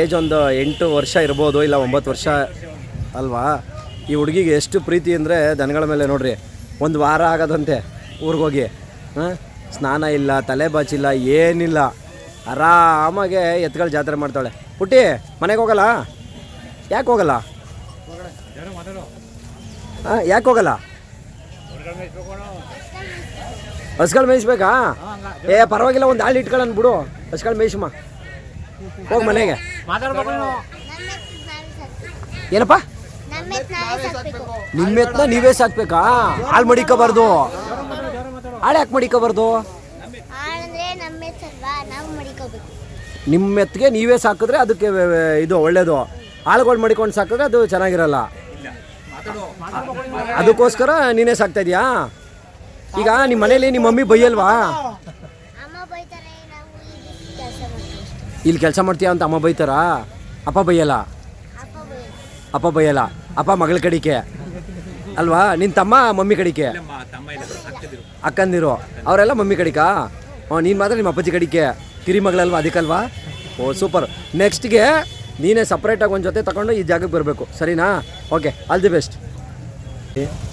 Age ಒಂದು ಎಂಟು ವರ್ಷ ಇರ್ಬೋದು, ಇಲ್ಲ ಒಂಬತ್ತು ವರ್ಷ ಅಲ್ವಾ? ಈ ಹುಡುಗಿಗೆ ಎಷ್ಟು ಪ್ರೀತಿ ಅಂದರೆ ದನಗಳ ಮೇಲೆ ನೋಡ್ರಿ, ಒಂದು ವಾರ ಆಗೋದಂತೆ ಊರಿಗೋಗಿ ಹಾಂ? ಸ್ನಾನ ಇಲ್ಲ, ತಲೆ ಬಾಚಿಲ್ಲ, ಏನಿಲ್ಲ. ಆರಾಮಾಗೆ ಎತ್ಗಳು ಜಾತ್ರೆ ಮಾಡ್ತಾಳೆ ಪುಟ್ಟಿ, ಮನೆಗೆ ಹೋಗಲ್ಲ? ಯಾಕೆ ಹೋಗಲ್ಲ? ಹಾಂ, ಯಾಕೆ ಹೋಗಲ್ಲ? ಹಸ್ಗಳು ಮೇಯಿಸ್ಬೇಕಾ? ಏ, ಪರವಾಗಿಲ್ಲ, ಒಂದು ಹಾಳು ಇಟ್ಕೊಳ್ಳೋಣ ಬಿಡು. ಹಸ್ಗಳು ಮೇಯಿಸಮ್ಮ ಹೋಗಿ ಮನೆಗೆ. ಏನಪ್ಪ? ನಿಮ್ಮ ಎತ್ನ ನೀವೇ ಸಾಕ್ಬೇಕಾ? ಹಾಳು ಮಡಿಕೋಬಾರ್ದು. ಹಾಳು ಯಾಕೆ ಮಡಿಕೋಬಾರ್ದು? ಆಳಂದ್ರೆ ನಮ್ಮ ನಾವು ಸಾಕಿದ್ರೆ ಅದಕ್ಕೆ ಇದು ಒಳ್ಳೇದು. ಆಳುಗಳು ಮಡಿಕೊಂಡು ಸಾಕಿದ್ರೆ ಅದು ಚೆನ್ನಾಗಿರಲ್ಲ. ಅದಕ್ಕೋಸ್ಕರ ನೀನೇ ಸಾಕ್ತಾ ಇದೀಯಾ? ಈಗ ನಿಮ್ಮ ಮನೇಲಿ ನಿಮ್ಮ ಮಮ್ಮಿ ಬೈಯಲ್ವಾ? ಇಲ್ಲಿ ಕೆಲಸ ಮಾಡ್ತೀಯ ಅಂತ ಅಮ್ಮ ಬೈತಾರಾ? ಅಪ್ಪ ಬೈಯಲ್ಲ? ಅಪ್ಪ ಬೈಯಲ್ಲ. ಅಪ್ಪ ಮಗಳ ಕಡಿಕೆ. ಅಲ್ವಾ? ನಿನ್ನ ತಮ್ಮ ಮಮ್ಮಿ ಕಡಿಕೆ? ಅಕ್ಕಂದಿರು. ಅವರೆಲ್ಲ ಮಮ್ಮಿ ಕಡಿಕಾ? ನೀನ್ ನೀನು ಮಾತ್ರ ನಿಮ್ಮ ಅಪ್ಪಾಜಿ ಕಡಿಕೆ. ಕಿರಿ ಮಗಳಲ್ವಾ ಅದಕ್ಕಲ್ವಾ ಓ ಸೂಪರ್ ನೆಕ್ಸ್ಟ್ಗೆ ನೀನೇ ಸಪ್ರೇಟಾಗಿ ಒಂದು ಜೊತೆ ತಗೊಂಡು ಈ ಜಾಗಕ್ಕೆ ಬರಬೇಕು. ಸರಿನಾ? ಓಕೆ ಆಲ್ ದಿ ಬೆಸ್ಟ್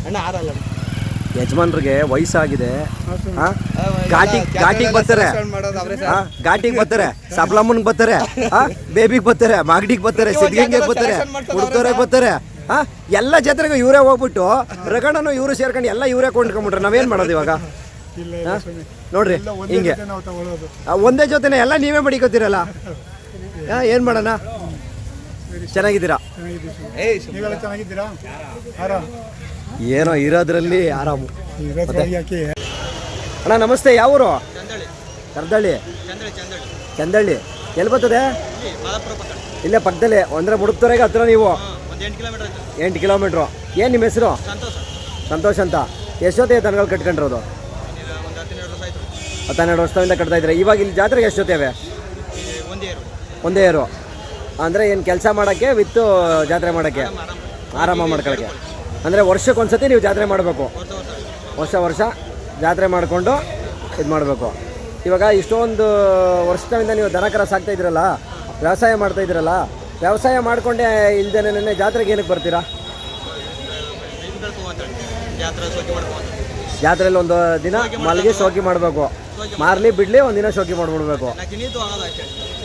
ಅಣ್ಣ, ಆರಲ್ಲ? ಯಜಮಾನ್ರಿಗೆ ವಯಸ್ಸಾಗಿದೆ? ಘಾಟಿಗೆ ಬರ್ತಾರೆ. ಘಾಟಿಗೆ ಬರ್ತಾರೆ. ಸಬ್ಲಮ್ಮನ್ಗೆ ಬರ್ತಾರೆ. ಬೇಬಿಗೆ ಬರ್ತಾರೆ. ಮಾಗಡಿಗೆ ಬರ್ತಾರೆ. ಸಿದ್ಧಗಂಗೆ ಬರ್ತಾರೆ. ಹುಡ್ತೋರೆ ಬರ್ತಾರೆ. ಎಲ್ಲ ಜಾತ್ರೆಗೂ ಇವರೇ ಹೋಗ್ಬಿಟ್ಟು ರಗಣನು ಇವರು ಸೇರ್ಕೊಂಡು ಎಲ್ಲ ಇವರೇ ಕೊಂಡ್ಕೊಂಬಿಟ್ರೆ ನಾವೇನು ಮಾಡೋದು ಇವಾಗ? ನೋಡ್ರಿ ಹಿಂಗೆ. ಒಂದೇ ಜೊತೆನೆ ಎಲ್ಲ ನೀವೇ ಬಡಿಕೋತೀರಲ್ಲ ಏನು ಮಾಡೋಣ? ಚೆನ್ನಾಗಿದ್ದೀರಾ? ಏನೋ ಇರೋದ್ರಲ್ಲಿ ಆರಾಮು. ಅಣ್ಣ ನಮಸ್ತೆ ಯಾವೂರು ಕರ್ದಳ್ಳಿ. ಚಂದಳಿ ಚಂದಳಿ ಚಂದಳ್ಳಿ. ಎಲ್ಲಿ ಬರ್ತದೆ? ಇಲ್ಲಿ ಪಕ್ಕದಲ್ಲಿ ಅಂದರೆ ಮುಡುಕ್ತೊರೆಗೆ ಹತ್ರ ನೀವು? ಒಂದು ಎಂಟು ಕಿಲೋಮೀಟರ್ ಏನು ನಿಮ್ಮ ಹೆಸರು? ಸಂತೋಷ ಸಂತೋಷ್ ಅಂತ. ಎಷ್ಟೊತ್ತೆ ದನಗಳು ಕಟ್ಕೊಂಡಿರೋದು? ಈಗ ಒಂದು ಹತ್ತಿನೆರಡು ವರ್ಷ ಆಯ್ತು. ಹತ್ತೆರಡು ವರ್ಷದಿಂದ ಕಟ್ತಾ ಇದ್ರೆ ಇವಾಗ ಇಲ್ಲಿ ಜಾತ್ರೆಗೆ ಎಷ್ಟೊತ್ತೇವೆ ಒಂದೇ ಇರು. ಒಂದೇ ಇರು. ಅಂದರೆ ಏನು ಕೆಲಸ ಮಾಡೋಕ್ಕೆ ವಿತ್ತು ಜಾತ್ರೆ ಮಾಡೋಕ್ಕೆ? ಆರಾಮ ಮಾಡ್ಕೊಳ್ಳೋಕ್ಕೆ ಅಂದರೆ ವರ್ಷಕ್ಕೆ ಒಂದ್ಸತಿ ನೀವು ಜಾತ್ರೆ ಮಾಡಬೇಕು. ವರ್ಷ ವರ್ಷ ಜಾತ್ರೆ ಮಾಡಿಕೊಂಡು ಇದು ಮಾಡಬೇಕು. ಇವಾಗ ಇಷ್ಟೊಂದು ವರ್ಷದಿಂದ ನೀವು ದನ ಕರ ಸಾಕ್ತಾ ಇದ್ದೀರಲ್ಲ, ವ್ಯವಸಾಯ ಮಾಡ್ತಾ ಇದ್ದೀರಲ್ಲ, ವ್ಯವಸಾಯ ಮಾಡಿಕೊಂಡೇ ಇಲ್ದೇನೆ ಜಾತ್ರೆಗೆ ಏನಕ್ಕೆ ಬರ್ತೀರಾ? ಜಾತ್ರೆಯಲ್ಲಿ ಒಂದು ದಿನ ಮಲಗಿ ಶೋಕಿ ಮಾಡಬೇಕು. ಮಾರಲಿ ಬಿಡಲಿ ಒಂದು ದಿನ ಶೋಕಿ ಮಾಡಿಬಿಡ್ಬೇಕು.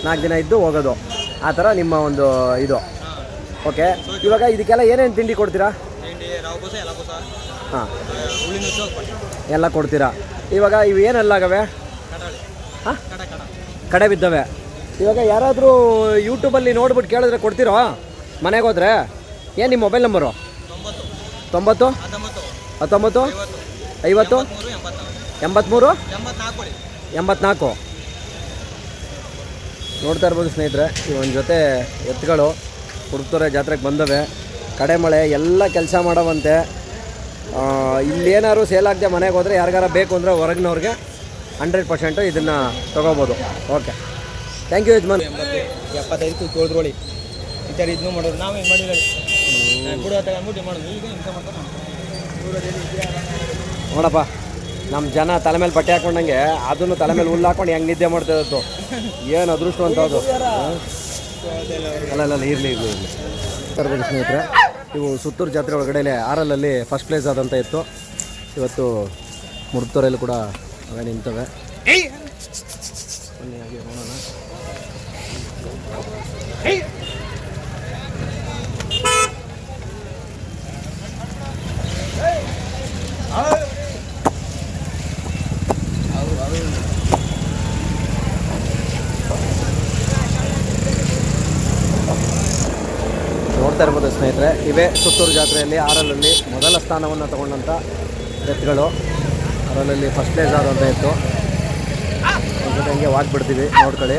ನಾಲ್ಕು ದಿನ ಇದ್ದು ಹೋಗೋದು. ಆ ಥರ ನಿಮ್ಮ ಒಂದು ಇದು. ಓಕೆ, ಇವಾಗ ಇದಕ್ಕೆಲ್ಲ ಏನೇನು ತಿಂಡಿ ಕೊಡ್ತೀರಾ? ಹಾಂ. ಎಲ್ಲ ಕೊಡ್ತೀರಾ? ಇವಾಗ ಇವು ಏನೆಲ್ಲ ಆಗವೆ? ಕಡಾಳಿ. ಹಾಂ? ಕಡ ಬಿದ್ದವೆ. ಇವಾಗ ಯಾರಾದರೂ ಯೂಟ್ಯೂಬಲ್ಲಿ ನೋಡ್ಬಿಟ್ಟು ಕೇಳಿದ್ರೆ ಕೊಡ್ತೀರೋ? ಮನೆಗೆ ಹೋದ್ರೆ? ಏನು ನಿಮ್ಮ ಮೊಬೈಲ್ ನಂಬರು? ತೊಂಬತ್ತು. ತೊಂಬತ್ತು? ಹತ್ತೊಂಬತ್ತು. ಐವತ್ತು? ಎಂಬತ್ತ್ಮೂರು ಎಂಬತ್ನಾಲ್ಕು. ನೋಡ್ತಾ ಇರ್ಬೋದು ಸ್ನೇಹಿತರೆ ಇವನ ಜೊತೆ ಎತ್ತುಗಳು ಹುಡುಕ್ತಾರೆ ಜಾತ್ರೆಗೆ ಬಂದವೆ. ಕಡೆ ಮಳೆ ಎಲ್ಲ ಕೆಲಸ ಮಾಡವಂತೆ. ಇಲ್ಲೇನಾದ್ರು ಸೇಲ್ ಆಗದೆ ಮನೆಗೆ ಹೋದರೆ ಯಾರಿಗಾರ ಬೇಕು ಅಂದರೆ ಹೊರಗಿನವ್ರಿಗೆ ಹಂಡ್ರೆಡ್ ಪರ್ಸೆಂಟು ಇದನ್ನು ತೊಗೋಬೋದು. ಓಕೆ ಥ್ಯಾಂಕ್ ಯು ಯಜಮಾನ್. ಎಪ್ಪತ್ತೈದು ತೋಳ್ದ್ರೋಳಿ ಈ ಥರ ಇದನ್ನು ಮಾಡೋದು ನಾವು ಹಿಂಗೆ ಮಾಡಿದ್ರೆ ಮಾಡೋದು. ಈಗ ನೋಡಪ್ಪ ನಮ್ಮ ಜನ ತಲೆ ಮೇಲೆ ಬಟ್ಟೆ ಹಾಕೊಂಡಂಗೆ ಅದನ್ನು ತಲೆ ಮೇಲೆ ಹುಲ್ಲು ಹಾಕೊಂಡು ಹೆಂಗೆ ನಿದ್ದೆ ಮಾಡ್ತಾ ಇತ್ತು ಏನು ಅದೃಷ್ಟ ಅಂತ ಅದು. ಅಲ್ಲ ಅಲ್ಲ ಇರಲಿ ಇರಲಿ ಇರಲಿ. ಸ್ನೇಹಿತರೆ ಇವು ಸುತ್ತೂರು ಜಾತ್ರೆ ಒಳಗಡೆ ಆರಲ್ಲಲ್ಲಿ ಫಸ್ಟ್ ಪ್ಲೇಸ್ ಆದಂತ ಇತ್ತು. ಇವತ್ತು ಮುಡ್ತೂರಲ್ಲಿ ಕೂಡ ಅವೇ ನಿಂತವೆ. ನೋಡೋಣ ನೋಡ್ತಾ ಇರ್ಬೋದು ಸ್ನೇಹಿತರೆ, ಇವೇ ಸುತ್ತೂರು ಜಾತ್ರೆಯಲ್ಲಿ ಆರಲಲ್ಲಿ ಮೊದಲ ಸ್ಥಾನವನ್ನು ತಗೊಂಡಂಥ ಎತ್ತುಗಳು ಆರಲಲ್ಲಿ ಫಸ್ಟ್ ಪ್ಲೇಸ್ ಆದಂಥ ಇತ್ತು ಜೊತೆ ಹಂಗೆ ವಾಕ್ ಬಿಡ್ತೀವಿ, ನೋಡ್ಕೊಳ್ಳಿ.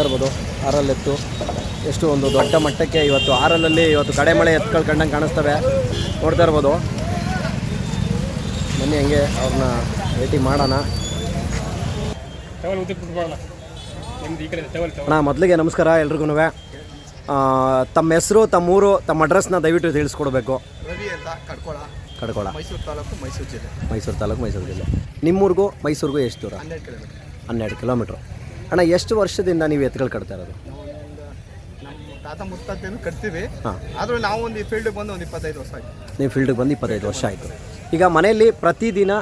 ನೋಡ್ತಾ ಇರ್ಬೋದು. ಆರಲ್ಲೆತ್ತು. ಎಷ್ಟು ಒಂದು ದೊಡ್ಡ ಮಟ್ಟಕ್ಕೆ ಇವತ್ತು ಆರಲ್ಲಲ್ಲಿ ಇವತ್ತು ಕಡೆ ಮಳೆ ಎತ್ಗಳು ಕಂಡಂಗೆ ಕಾಣಿಸ್ತವೆ. ನೋಡ್ತಾ ಇರ್ಬೋದು. ಬನ್ನಿ ಹಂಗೆ ಅವ್ರನ್ನ ಭೇಟಿ ಮಾಡೋಣ. ಅಣ್ಣ ಮೊದಲಿಗೆ ನಮಸ್ಕಾರ ಎಲ್ರಿಗೂ ತಮ್ಮ ಹೆಸರು ತಮ್ಮ ಊರು ತಮ್ಮ ಅಡ್ರೆಸ್ನ ದಯವಿಟ್ಟು ತಿಳಿಸ್ಕೊಡ್ಬೇಕು. ಕಡ್ಕೊಳ. ಮೈಸೂರು ತಾಲೂಕು ಮೈಸೂರು ಜಿಲ್ಲೆ. ಮೈಸೂರು ತಾಲೂಕು ಮೈಸೂರು ಜಿಲ್ಲೆ. ನಿಮ್ಮೂರಿಗೂ ಮೈಸೂರಿಗೂ ಎಷ್ಟು ದೂರ? ಹನ್ನೆರಡು ಕಿಲೋಮೀಟ್ರ್. ಹನ್ನೆರಡು ಕಿಲೋಮೀಟ್ರ್. ಅಣ್ಣ ಎಷ್ಟು ವರ್ಷದಿಂದ ನೀವು ಎತ್ತುಗಳು ಕಟ್ತಾ ಇರೋದು? ತಾತ ಮುತ್ತಾತೇನು ಕಟ್ತೀವಿ. ಆದ್ರೂ ನಾವು ಒಂದು ಈ ಫೀಲ್ಡ್ಗೆ ಬಂದು ಒಂದು ಇಪ್ಪತ್ತೈದು ವರ್ಷ ಆಯ್ತು. ನೀವು ಫೀಲ್ಡಿಗೆ ಬಂದು ಇಪ್ಪತ್ತೈದು ವರ್ಷ ಆಯಿತು. ಈಗ ಮನೆಯಲ್ಲಿ ಪ್ರತಿದಿನ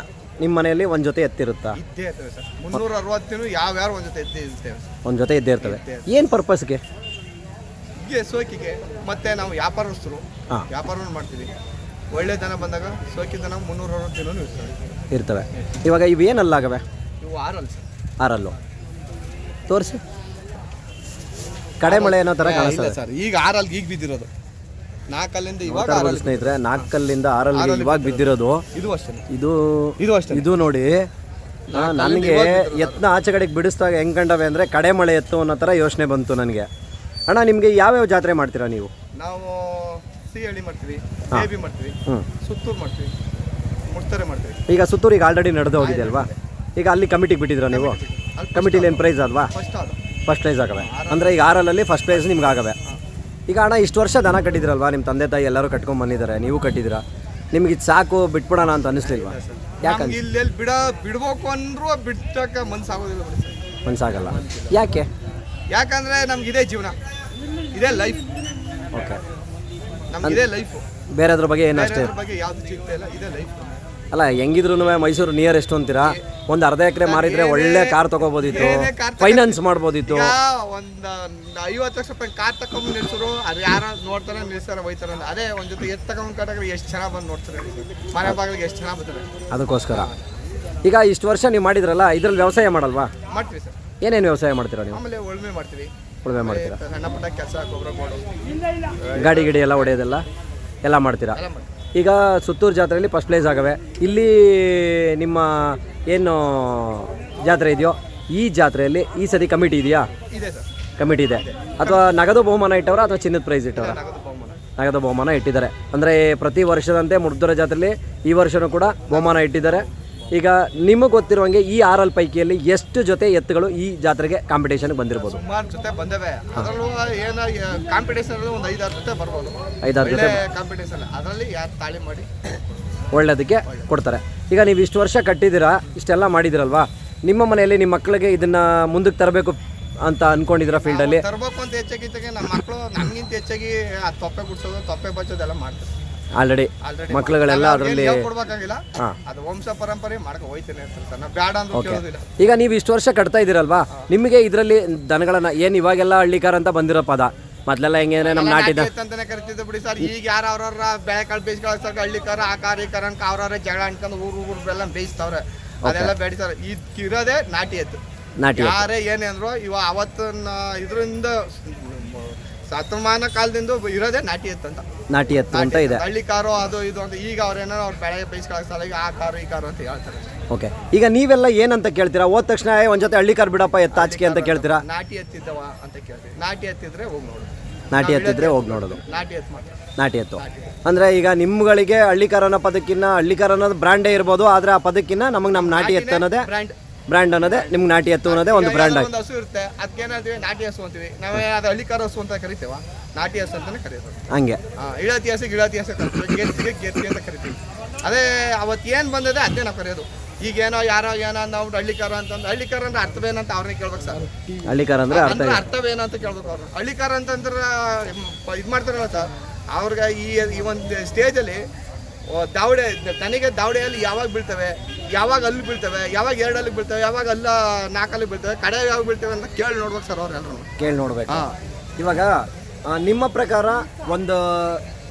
ನಿಮ್ಮ ಮನೆಯಲ್ಲಿ ಒಂದು ಜೊತೆ ಎತ್ತಿರುತ್ತಾ? ಇದ್ದೇ ಇರ್ತೇವೆ ಸರ್. ಮುನ್ನೂರ ಅರವತ್ತಿನ ಯಾವ್ಯಾರು ಒಂದು ಜೊತೆ ಇದ್ದೇ ಇರ್ತೇವೆ ಒಂದು ಜೊತೆ ಇದ್ದೇ ಇರ್ತವೆ. ಏನು ಪರ್ಪಸ್ಗೆ ಹೀಗೆ ಸೋಕಿಗೆ ಮತ್ತೆ ನಾವು ವ್ಯಾಪಾರಸ್ಥರು. ವ್ಯಾಪಾರವನ್ನು ಮಾಡ್ತೀವಿ. ಒಳ್ಳೆ ದನ ಬಂದಾಗ ಸೋಕಿ ದನ ಮುನ್ನೂರ ಅರವತ್ತು ದಿನ ಇರ್ತವೆ. ಇರ್ತವೆ. ಇವಾಗ ಇವೇನಲ್ಲಾಗವೆ ಇವು ಆರಲ್ ಸರ್. ಆರಲ್ಲು ತೋರಿಸಿ. ಕಡೆ ಮಳೆ ಅನ್ನೋ ಥರ ಇಲ್ಲ ಕಾಣಿಸ್ತದೆ. ಸರ್ ಈಗ ಆರಲ್ಲಿ ಈಗ ಬಿದ್ದಿರೋದು. ನಾಲ್ಕಲ್ಲಿಂದ ಇವಾಗ ಸ್ನೇಹಿತರೆ ನಾಲ್ಕಲ್ಲಿಂದ ಆರಲ್ಲಿ ಇವಾಗ ಬಿದ್ದಿರೋದು. ಇದು ಅಷ್ಟೇ ಇದು ಇದು ಅಷ್ಟೇ ಇದು ನೋಡಿ ಆ, ನನಗೆ ಯತ್ನ ಆಚೆ ಕಡೆಗೆ ಬಿಡಿಸಿದಾಗ ಹೆಂಗ್ ಕಂಡವೆ ಅಂದರೆ ಕಡೆ ಮಳೆ ಎತ್ತು ಅನ್ನೋ ಥರ ಯೋಚನೆ ಬಂತು ನನಗೆ. ಅಣ್ಣ ನಿಮಗೆ ಯಾವ್ಯಾವ ಜಾತ್ರೆ ಮಾಡ್ತೀರಾ ನೀವು? ನಾವು ಸಿಹಳಿ ಮಾಡ್ತೀವಿ ಬೇಬಿ ಮಾಡ್ತೀವಿ ಹ್ಞೂ ಸುತ್ತೂರು ಮಾಡ್ತೀವಿ ಮುಡ್ತಾರೆ ಮಾಡ್ತೀವಿ. ಈಗ ಸುತ್ತೂರಿಗೆ ಆಲ್ರೆಡಿ ನಡೆದು ಹೋಗಿದೆ ಅಲ್ವಾ? ಈಗ ಅಲ್ಲಿ ಕಮಿಟಿಗೆ ಬಿಟ್ಟಿದ್ರ ನೀವು? ಕಮಿಟಿಲಿ ಏನು ಪ್ರೈಸ್ ಅಲ್ವಾ? ಫಸ್ಟ್ ಅದು. ಫಸ್ಟ್ ಪ್ರೈಸ್ ಆಗವೆ. ಅಂದರೆ ಈಗ ಆರಲ್ಲಲ್ಲಿ ಫಸ್ಟ್ ಪ್ರೈಸ್ ನಿಮ್ಗೆ ಆಗವೆ. ಈಗ ಅಣ್ಣ ಇಷ್ಟು ವರ್ಷ ದನ ಕಟ್ಟಿದ್ರಲ್ವಾ? ನಿಮ್ಮ ತಂದೆ ತಾಯಿ ಎಲ್ಲರೂ ಕಟ್ಕೊಂಡು ಬಂದಿದ್ದಾರೆ ನೀವು ಕಟ್ಟಿದ್ರ ನಿಮ್ಗೆ ಇದು ಸಾಕು ಬಿಟ್ಬಿಡೋಣ ಅಂತ ಅನ್ನಿಸ್ಲಿಲ್ವಾ? ಯಾಕಂದ್ರೆ ಇಲ್ಲಿ ಬಿಡ ಬಿಡ್ಬೇಕು ಅಂದ್ರೂ ಬಿಟ್ಟಕ್ಕೆ ಮನ್ಸಾಗೋದಿಲ್ಲ ಬಿಡಿ ಸರ್. ಮನ್ಸಾಗಲ್ಲ. ಯಾಕೆ? ಯಾಕಂದ್ರೆ ನಮ್ಗೆ ಇದೇ ಜೀವನ. ಇದೇ ಲೈಫ್ ಓಕೆ ನಮ್ಗೆ ಇದೇ ಲೈಫು ಬೇರೆದ್ರ ಬಗ್ಗೆ ಏನು ಅಷ್ಟೇ? ಬಗ್ಗೆ ಯಾವ್ದು ಚಿಂತೆ ಇಲ್ಲ ಇದೇ ಲೈಫ್ ಅಲ್ಲ ಹೆಂಗಿದ್ರು ಮೈಸೂರು ನಿಯರ್ ಎಷ್ಟು ಅಂತೀರಾ? ಒಂದು ಅರ್ಧ ಎಕರೆ ಮಾರಿದ್ರೆ ಒಳ್ಳೆ ಕಾರ್ ತಗೋಬೋದಿತ್ತು ಫೈನಾನ್ಸ್ ಮಾಡ್ಬೋದಿತ್ತು. ಒಂದು ಐವತ್ತು ಲಕ್ಷ ರೂಪಾಯಿ ಕಾರ್ ತಗೊಂಡು ನಿಲ್ಸರು ಅದು ಯಾರ ನೋಡ್ತಾರೆ ನಿಲ್ಸಾರ ಹೋಯ್ತಾರೆ ಅಂತ. ಅದೇ ಒಂದ್ ಜೊತೆ ಎತ್ತು ತಗೊಂಡ್ ಕಟ್ಟಾಗ ಎಷ್ಟು ಚೆನ್ನಾಗಿ ಬಂದು ನೋಡ್ತಾರೆ? ಮನೆ ಬಾಗಿಲಿಗೆ ಎಷ್ಟು ಚೆನ್ನಾಗಿ ಬರ್ತಾರೆ? ಅದಕ್ಕೋಸ್ಕರ. ಈಗ ಇಷ್ಟು ವರ್ಷ ನೀವು ಮಾಡಿದ್ರಲ್ಲ ಇದ್ರಲ್ಲಿ ವ್ಯವಸಾಯ ಮಾಡಲ್ವಾ? ಮಾಡ್ತೀವಿ ಸರ್. ಏನೇನು ವ್ಯವಸಾಯ ಮಾಡ್ತೀರಾ ನೀವು? ಆಮೇಲೆ ಉಳ್ಮೆ ಮಾಡ್ತೀವಿ. ಉಳುಮೆ ಮಾಡ್ತೀರಾ? ಸಣ್ಣ ಪುಟ್ಟ ಕೆಲಸ ಗೊಬ್ಬರ ಗಾಡಿ ಗಿಡಿ ಎಲ್ಲ ಹೊಡೆಯೋದೆಲ್ಲ? ಎಲ್ಲ ಮಾಡ್ತೀರಾ? ಎಲ್ಲ ಮಾಡ್ತೀವಿ. ಈಗ ಸುತ್ತೂರು ಜಾತ್ರೆಯಲ್ಲಿ ಫಸ್ಟ್ ಪ್ಲೇಸ್ ಆಗವೆ. ಇಲ್ಲಿ ನಿಮ್ಮ ಏನು ಜಾತ್ರೆ ಇದೆಯೋ ಈ ಜಾತ್ರೆಯಲ್ಲಿ ಈ ಸತಿ ಕಮಿಟಿ ಇದೆಯಾ? ಕಮಿಟಿ ಇದೆ. ಅಥವಾ ನಗದು ಬಹುಮಾನ ಇಟ್ಟವರ ಅಥವಾ ಚಿನ್ನದ ಪ್ರೈಸ್ ಇಟ್ಟವರ? ನಗದು ಬಹುಮಾನ. ನಗದು ಬಹುಮಾನ ಇಟ್ಟಿದ್ದಾರೆ. ಅಂದರೆ ಪ್ರತಿ ವರ್ಷದಂತೆ ಮುಡ್ದೂರ ಜಾತ್ರೆಯಲ್ಲಿ ಈ ವರ್ಷನೂ ಕೂಡ ಬಹುಮಾನ ಇಟ್ಟಿದ್ದಾರೆ. ಈಗ ನಿಮಗೆ ಗೊತ್ತಿರುವಂಗೆ ಈ ಆರಲ್ ಪೈಕಿಯಲ್ಲಿ ಎಷ್ಟು ಜೊತೆ ಎತ್ತುಗಳು ಈ ಜಾತ್ರೆಗೆ ಕಾಂಪಿಟೇಷನ್ಗೆ ಬಂದಿರ್ಬೋದು? ಸುಮಾರು ಜೊತೆ ಬಂದವೆ. ಅದರಲ್ಲೂ ಏನ ಕಾಂಪಿಟೇಷನ್ ಒಂದು ಐದಾರು ಜೊತೆ ಬರ್ಬೋದು. ಐದಾರು ಜೊತೆ ಕಾಂಪಿಟೇಷನ್ ಅದರಲ್ಲಿ ಯಾರು ತಾಳಿ ಮಾಡಿ? ಒಳ್ಳೇದಕ್ಕೆ ಕೊಡ್ತಾರೆ. ಈಗ ನೀವು ಇಷ್ಟು ವರ್ಷ ಕಟ್ಟಿದ್ದೀರಾ ಇಷ್ಟೆಲ್ಲ ಮಾಡಿದಿರಲ್ವಾ ನಿಮ್ಮ ಮನೆಯಲ್ಲಿ ನಿಮ್ಮ ಮಕ್ಕಳಿಗೆ ಇದನ್ನ ಮುಂದಕ್ಕೆ ತರಬೇಕು ಅಂತ ಅನ್ಕೊಂಡಿದ್ದೀರಾ ಫೀಲ್ಡಲ್ಲಿ ತರಬೇಕು ಅಂತ ಹೆಚ್ಚಾಗಿ ನಮ್ಮ ಮಕ್ಕಳು ನಮ್ಗಿಂತ ಹೆಚ್ಚಾಗಿ ತೊಪ್ಪೆ ಗುಡ್ಸೋದು ತೊಪ್ಪೆ ಬಚ್ಚೋದೆಲ್ಲ ಮಾಡ್ತಾರೆ. ಆಲ್ರೆಡಿ ಮಕ್ಕಳುಗಳೆಲ್ಲ ಅದರಲ್ಲಿ ಕೊಡ್ಬೇಕಾಗಿಲ್ಲ? ಅದು ವಂಶ ಪರಂಪರೆ ಮಾಡ್ಕೊ ಹೋಯ್ತೇನೆ ಅಂತ ಸರ್ ನಾವು ಬೇಡ ಅಂದ್ರೂ ಕೇಳೋದಿಲ್ಲ. ಈಗ ನೀವು ಇಷ್ಟು ವರ್ಷ ಕಟ್ತಾ ಇದ್ದೀರಲ್ವಾ? ನಿಮಗೆ ಇದರಲ್ಲಿ ದನಗಳನ್ನ ಏನು ಇವಾಗೆಲ್ಲ ಹಳ್ಳಿಕಾರ ಅಂತ ಬಂದಿರೋ ಪದ? ಮೊದಲೆಲ್ಲ ಹೆಂಗೇನೆ ನಮ್ಮ ನಾಟಿದ ನಾಟಿ ಅಂತಾನೆ ಕರಿತಿದ್ದೆ ಬಿಡಿ ಸರ್. ಈಗ ಯಾರು ಅವ್ರವ್ರ ಬೆಳೆ ಕಾಳು ಬೇಯಿಸ್ಕೊಳ್ಳೋ ಸರ್ ಹಳ್ಳಿಕಾರ ಆ ಕಾರಿಕಾರ ಅವ್ರವ್ರ ಜಗಳ ಅನ್ಕೊಂಡು ಊರು ಊರೆಲ್ಲ ಬೇಯಿಸ್ತಾವ್ರೆ. ಅದೆಲ್ಲ ಬೇಡಿಸ್ತಾರೆ ಇದ್ ಇರೋದೇ ನಾಟಿ ಎತ್ತು. ನಾಟಿ ಯಾರೇ ಏನೇ ಅಂದ್ರು ಇವ ಅವತ್ತಿನ ಇದರಿಂದ ಶತಮಾನ ಕಾಲದಿಂದ ಇರೋದೇ ನಾಟಿ ಎತ್ತು ಅಂತ. ನಾಟಿ ಎತ್ತು ಅಂತ ಇದೆ. ಹಳ್ಳಿ ಕಾರು ಅದು ಇದು ಅಂತ. ಈಗ ಅವ್ರೇನೋ ಅವ್ರ ಬೆಳೆ ಬೇಯಿಸ್ಕೊಳ್ಳೋ ಸಲ ಈಗ ಆ ಕಾರು ಈ ಕಾರು ಅಂತ ಹೇಳ್ತಾರೆ. ಓಕೆ. ಈಗ ನೀವೆಲ್ಲ ಏನಂತ ಕೇಳ್ತೀರಾ? ಹೋದ ತಕ್ಷಣ "ಏ, ಒಂದ್ ಜೊತೆ ಹಳ್ಳಿ ಕಾರ್ ಬಿಡಪ್ಪ ಎತ್ತಾಚಿಕೆ ಅಂತ ಕೇಳ್ತೀರಾ? ನಾಟಿ ಎತ್ತಿದ್ದವ ಅಂತ ಕೇಳ್ತೀವಿ. ನಾಟಿ ಎತ್ತಿದ್ರೆ ಹೋಗಿ ನೋಡೋದು ನಾಟಿ ಎತ್ತಿದ್ರೆ ಹೋಗಿ ನೋಡೋದು. ನಾಟಿ ಎತ್ತು. ಮಾತ್ರ. ನಾಟಿ ಎತ್ತು. ಅಂದ್ರೆ ಈಗ ನಿಮ್ಗಳಿಗೆ ಹಳ್ಳಿಕಾರ ಅನ್ನೋ ಪದಕ್ಕಿನ್ನ ಹಳ್ಳಿಕಾರ ಅನ್ನೋದು ಬ್ರ್ಯಾಂಡೇ ಇರ್ಬೋದು ಆದ್ರೆ ಆ ಪದಕ್ಕಿನ್ನ ನಮಗೆ ನಮ್ಮ ನಾಟಿ ಎತ್ತು ಅನ್ನೋದೇ ಬ್ರ್ಯಾಂಡ್ ಬ್ರ್ಯಾಂಡ್ ಅನ್ನೋದೇ ನಿಮ್ಗೆ ನಾಟಿ ಎತ್ತು ಅನ್ನೋದೇ ಒಂದು ಬ್ರ್ಯಾಂಡ್ ಆಗಿ. ಒಂದು ಹಸು ಇರುತ್ತೆ ಅದಕ್ಕೆ ಏನಾದ್ರೆ ನಾಟಿ ಹಸು ಅಂತೀವಿ. ನಾವೇ ಅದು ಹಳ್ಳಿಕಾರ ಹಸು ಅಂತ ಕರಿತೇವ? ನಾಟಿ ಹಸು ಅಂತಾನೆ ಕರೆಯೋದು. ಹಂಗೆ. ಇಳತಿ ಹಸು ಗಿಳತಿ ಹಸು ಕರಿತೀವಿ ಗೆರ್ತಿಗೆ ಗೆರ್ತಿ ಅಂತ ಕರಿತೀವಿ. ಅದೇ ಅವತ್ತು ಏನು ಬಂದಿದೆ ಅದೇ ನಾವು ಕರೆಯೋದು. ಈಗೇನೋ ಯಾರೋ ಏನೋ ನಾವು ಹಳ್ಳಿಕಾರ ಅಂತಂದ್ರೆ ಹಳ್ಳಿಕಾರ ಅಂದ್ರೆ ಅರ್ಥವೇನಂತ ಅವ್ರನ್ನ ಕೇಳ್ಬೇಕು ಸರ್. ಹಳ್ಳಿಕಾರ ಅಂದ್ರೆ ಅರ್ಥ ಅಂದ್ರೆ ಅರ್ಥವೇನಂತ ಅಂತ ಕೇಳ್ಬೇಕು ಅವ್ರು. ಹಳ್ಳಿಕಾರ ಅಂತಂದ್ರೆ ಇದು ಮಾಡ್ತಾರಲ್ಲ ಸರ್ ಅವ್ರಿಗೆ ಈ ಈ ಒಂದು ಸ್ಟೇಜಲ್ಲಿ ದಾವಡೆ ತನಿಗೆ ದಾವಡೆಯಲ್ಲಿ ಯಾವಾಗ ಬೀಳ್ತವೆ? ಯಾವಾಗ ಅಲ್ಲಿ ಬೀಳ್ತವೆ? ಯಾವಾಗ ಎರಡಲ್ಲಿ ಬೀಳ್ತವೆ? ಯಾವಾಗ ಅಲ್ಲ ನಾಲ್ಕಲ್ಲಿ ಬೀಳ್ತವೆ? ಕಡೆ ಯಾವಾಗ ಬೀಳ್ತವೆ ಅಂತ ಕೇಳಿ ನೋಡ್ಬೇಕು ಸರ್ ಅವ್ರು ಎಲ್ಲರೂ ಕೇಳಿ ನೋಡ್ಬೇಕು. ಇವಾಗ ನಿಮ್ಮ ಪ್ರಕಾರ ಒಂದು